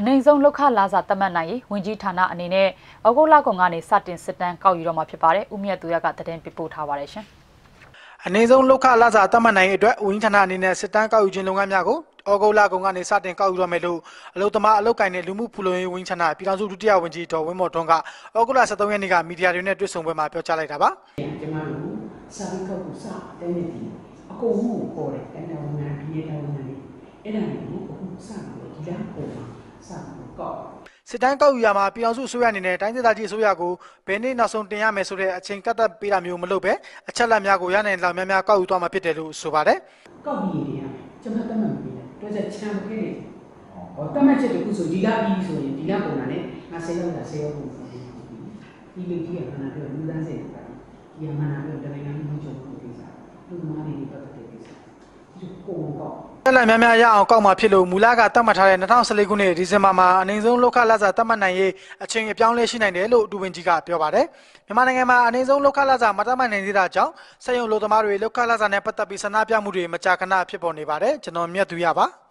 အနိုင်ဆုံးလောက်ခလာစာတတ်မှတ်နိုင်ရေးဝင်ကြီးဌာနအနေနဲ့ဩဂုတ်လကုန်ကနေစတင်စစ်တမ်းကောက်ယူတော့မှာဖြစ်ပါတယ်။ဦးမြတ်သူရကတည်င်းပြပို့ထားပါတယ်ရှင်။အနေဆုံးလောက်ခလာစာတတ်မှတ်နိုင်ရေးအတွက်ဝင်းဌာနအနေနဲ့စစ်တမ်းကောက်ယူခြင်းလုပ်ငန်းများကိုဩဂုတ်လကုန်ကနေစတင်ကောက်ယူရမယ်လို့အလုံသမားအလုတ်ကိုင်တဲ့လူမှုဖူလုံရေးဝင်းဌာနပြည်ထောင်စုဒုတိယဝန်ကြီးဒေါ်ဝင်းမော်ထွန်းကဩဂုတ်လ23ရက်နေ့ကမီဒီယာတွေနဲ့တွေ့ဆုံပွဲမှာပြောကြားလိုက်တာပါကျမတို့စာပြီးကောက်ကိုစတဲ့နေ့ဒီအကုန်လုံးကိုခေါ်တယ်အဲ့ဒါဝန်ထမ်းဒီနေ့တောင်းနေတယ်အဲ့ဒါကိုအခုစပြီးဒီလားပုံမှာ စပြီးကောက်စစ်တမ်းကောက်ယူရမှာပြည်ထောင်စုအစိုးရအနေနဲ့တိုင်းဒေသကြီးအစိုးရကိုဘယ်နေ့နောက်ဆုံးတင်ရမယ်ဆိုတဲ့အချိန်ကန့်သတ်ပေးတာမျိုးမလုပ်ပဲအချက်လက်များကိုရနိုင်လောက်များများကောက်ယူသွားမှာဖြစ်တယ်လို့ဆိုပါတယ်ကောက်ပြီးနေရကျမတတ်မှတ်မပေးတယ်တွဲချက်ချမ်းခဲ့တယ်ဟောတတ်မှတ်ချက်တခုဆိုဒီလားပြီးဆိုရင်ဒီလားပုံလာနဲ့ငါဆေးရောက်တာဆေးရောက်ပုံဒီလေကြီးကခဏပြောလူသားစိတ်ကဒီမှာနာပြောတနိုင်ငံလုံးချုံလို့ကိစ္စလူသမားတွေပတ်သက်တဲ့ကိစ္စဒီကိုကောက် တက်လက်များများရအောင်ကောက်မှာဖြစ်လို့မူလကတတ်မှတ်ထားတဲ့2014ခုနှစ်ဒီဇင်ဘာမှာအနေဆုံးလောက်ခလစာတတ်မှတ်နိုင်ရေးအချိန်အပြောင်းလဲရှိနိုင်တယ်လို့ဒူဝင်ကြီးကပြောပါတယ်မြန်မာနိုင်ငံမှာအနေဆုံးလောက်ခလစာမတတ်မှတ်နိုင်သေးတာကြောင့်စက်ရုံလိုသမားတွေလောက်ခလစာနဲ့ပတ်သက်ပြီးဆန္ဒပြမှုတွေမကြာခဏဖြစ်ပေါ်နေပါတယ်ကျွန်တော်မြတ်သူရပါ